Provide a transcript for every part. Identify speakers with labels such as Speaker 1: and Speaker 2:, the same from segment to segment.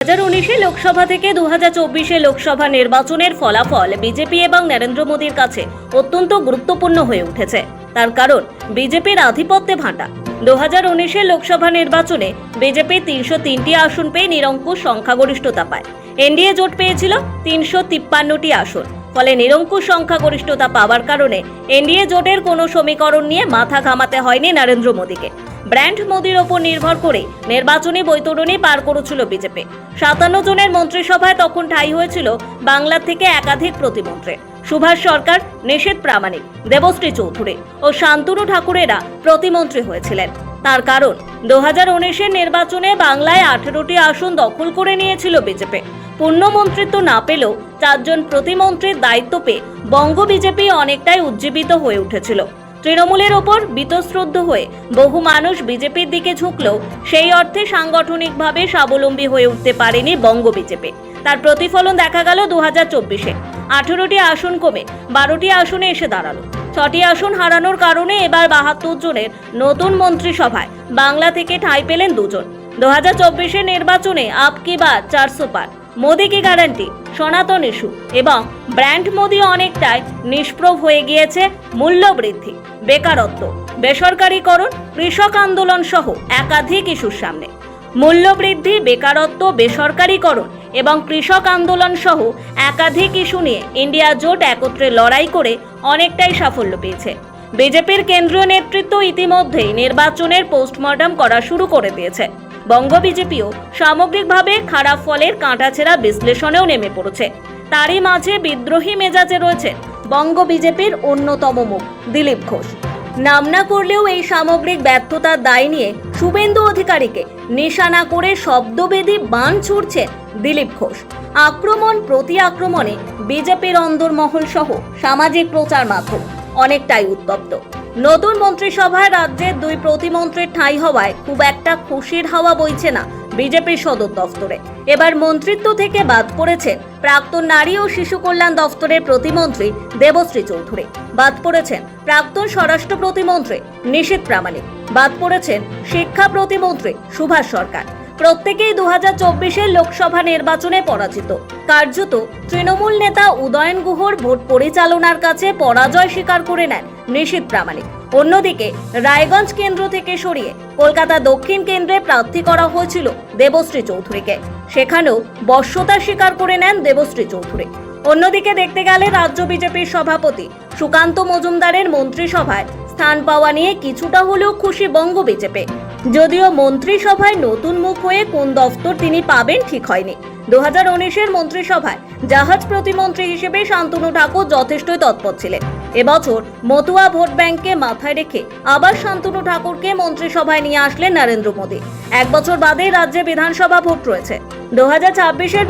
Speaker 1: হাজার উনিশে লোকসভা থেকে দু হাজার চব্বিশে লোকসভা নির্বাচনের ফলাফল বিজেপি এবং নরেন্দ্র মোদীর কাছে অত্যন্ত গুরুত্বপূর্ণ হয়ে উঠেছে। তার কারণ, বিজেপির আধিপত্যে ভাটা দু হাজার উনিশে লোকসভা নির্বাচনে বিজেপি তিনশো তিনটি আসন পেয়ে নিরঙ্কুশ সংখ্যাগরিষ্ঠতা পায়। এনডিএ জোট পেয়েছিল তিনশো তিপ্পান্নটি আসন। ফলে নিরঙ্কুশ সংখ্যাগরিষ্ঠতা পাওয়ার কারণে এনডিএ জোটের কোনো সমীকরণ নিয়ে মাথা ঘামাতে হয়নি নরেন্দ্র মোদীকে। ব্র্যান্ড মোদির ওপর নির্ভর করে নির্বাচনী বৈতরণী পার করেছিল বিজেপি। সাতান্ন জনের মন্ত্রিসভায় তখন ঠাঁই হয়েছিল বাংলা থেকে একাধিক প্রতিমন্ত্রী। সুভাষ সরকার, নিষেধ প্রামাণিক, দেবশ্রী চৌধুরী ও শান্তনু ঠাকুরেরা প্রতিমন্ত্রী হয়েছিলেন। তার কারণ দু উনিশের নির্বাচনে বাংলায় আঠেরোটি আসন দখল করে নিয়েছিল বিজেপি। পূর্ণ মন্ত্রিত্ব না পেলেও চারজন প্রতিমন্ত্রীর দায়িত্ব পেয়ে বঙ্গ বিজেপি অনেকটাই উজ্জীবিত হয়ে উঠেছিল। তৃণমূলের ওপর বীতশ্রদ্ধ হয়ে বহু মানুষ বিজেপির দিকে ঝুঁকলেও সেই অর্থে সাংগঠনিকভাবে স্বাবলম্বী হয়ে উঠতে পারেনি বঙ্গ বিজেপি। তার প্রতিফলন দেখা গেল দু হাজার চব্বিশে। আঠেরোটি আসন কমে বারোটি আসনে এসে দাঁড়াল। ছটি আসন হারানোর কারণে এবার বাহাত্তর জনের নতুন মন্ত্রিসভায়। বাংলা থেকে ঠাঁই পেলেন দুজন। দু হাজার চব্বিশের নির্বাচনে আপ কি বা চারশো পার মোদি কি গ্যারান্টি সনাতন ইস্যু। এবং ব্র্যান্ড মোদি অনেকটাই নিষ্প্রভ হয়ে গিয়েছে মূল্য বৃদ্ধি, বেকারত্ব, বেসরকারীকরণ, কৃষক আন্দোলন সহ একাধিক ইস্যুর সামনে। মূল্যবৃদ্ধি বেকারত্ব, বেসরকারীকরণ এবং কৃষক আন্দোলন সহ একাধিক ইস্যু নিয়ে ইন্ডিয়া জোট একত্রে লড়াই করে অনেকটাই সাফল্য পেয়েছে। বিজেপির কেন্দ্রীয় নেতৃত্ব ইতিমধ্যেই নির্বাচনের পোস্টমর্টম করা শুরু করে দিয়েছে। বঙ্গ বিজেপিও সামগ্রিকভাবে খারাপ ফলের কাঁটাছেড়া বিশ্লেষণেও নেমে পড়েছে। তারই মাঝে বিদ্রোহী মেজাজে রয়েছে বঙ্গ বিজেপির অন্যতম মুখ, দিলীপ ঘোষ। নাম না করলেও এই সামগ্রিক ব্যর্থতার দায় নিয়ে শুভেন্দু অধিকারীকে নিশানা করে শব্দবেদী বান ছুড়ছেন দিলীপ ঘোষ। আক্রমণ প্রতি আক্রমণে বিজেপির অন্দরমহল সহ সামাজিক প্রচার মাধ্যম অনেকটাই উত্তপ্ত। নতুন মন্ত্রিসভায় রাজ্যের দুই প্রতিমন্ত্রীর ঠাঁই হওয়ায় খুব একটা খুশির হাওয়া বইছে না বিজেপির সদর দফতরে। এবার মন্ত্রিত্ব থেকে বাদ পড়েছেন প্রাক্তন নারী ও শিশু কল্যাণ দফতরের প্রতিমন্ত্রী দেবশ্রী চৌধুরী। বাদ পড়েছেন প্রাক্তন স্বরাষ্ট্র প্রতিমন্ত্রী নিশীত প্রামাণিক। বাদ পড়েছেন শিক্ষা প্রতিমন্ত্রী সুভাষ সরকার। প্রত্যেকেই দু হাজার লোকসভা নির্বাচনে পরাজিত। কার্যত তৃণমূল নেতা উদয়ন গুহর ভোট পরিচালনার কাছে পরাজয় স্বীকার করে নেন নিশীত প্রামাণিক। অন্যদিকে রায়গঞ্জ কেন্দ্র থেকে সরিয়ে কলকাতা দক্ষিণ কেন্দ্রে প্রার্থী করা হয়েছিল দেবশ্রী চৌধুরীকে। সেখানেও বশ্যতা স্বীকার করে নেন দেবশ্রী চৌধুরী। অন্যদিকে দেখতে গেলে রাজ্য বিজেপির সভাপতি সুকান্ত মজুমদারের মন্ত্রিসভায় স্থান পাওয়া নিয়ে কিছুটা হলেও খুশি বঙ্গ বিজেপি। যদিও মন্ত্রিসভায় নতুন মুখ হয়ে কোন দফতর তিনি পাবেন ঠিক হয়নি। দু হাজার উনিশের মন্ত্রিসভায় জাহাজ প্রতিমন্ত্রী হিসেবে শান্তনু ঠাকুর যথেষ্টই তৎপর ছিলেন। এবছর মতুয়া ভোট ব্যাংককে মাথায় রেখে আবার শান্তনু ঠাকুরকে মন্ত্রিসভায় নিয়ে আসলেন নরেন্দ্র মোদী। এক বছর বাদে রাজ্যে বিধানসভা ভোট রয়েছে। দু হাজার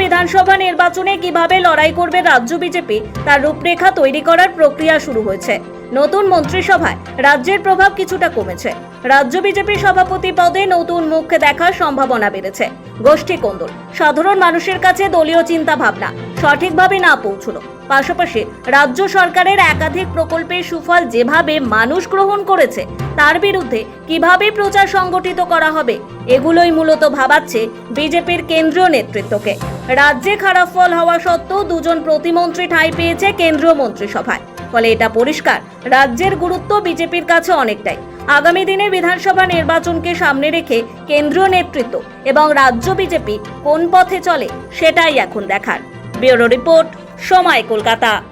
Speaker 1: বিধানসভা নির্বাচনে কীভাবে লড়াই করবে রাজ্য বিজেপি, তার রূপরেখা তৈরি করার প্রক্রিয়া শুরু হয়েছে। নতুন মন্ত্রিসভায় রাজ্যের প্রভাব কিছুটা কমেছে। রাজ্য বিজেপি সভাপতি পদে নতুন মুখ দেখার সম্ভাবনা বেড়েছে। গোষ্ঠী কোন্দল, সাধারণ মানুষের কাছে দলীয় চিন্তা ভাবনা সঠিকভাবে না পৌঁছলো। পাশাপাশি রাজ্য সরকারের একাধিক প্রকল্পের সুফল যেভাবে মানুষ গ্রহণ করেছে, তার বিরুদ্ধে কীভাবে প্রচার সংগঠিত করা হবে, এগুলোই মূলত ভাবাচ্ছে বিজেপির কেন্দ্রীয় নেতৃত্বকে। রাজ্যে খারাপ ফল হওয়া সত্ত্বেও দুজন প্রতিমন্ত্রী ঠাঁই পেয়েছে কেন্দ্রীয় মন্ত্রিসভায়। ফলে এটা পরিষ্কার, রাজ্যের গুরুত্ব বিজেপির কাছে অনেকটাই। আগামী দিনে বিধানসভা নির্বাচনকে সামনে রেখে কেন্দ্রীয় নেতৃত্ব এবং রাজ্য বিজেপি কোন পথে চলে, সেটাই এখন দেখার। ব্যুরো রিপোর্ট সময় কলকাতা।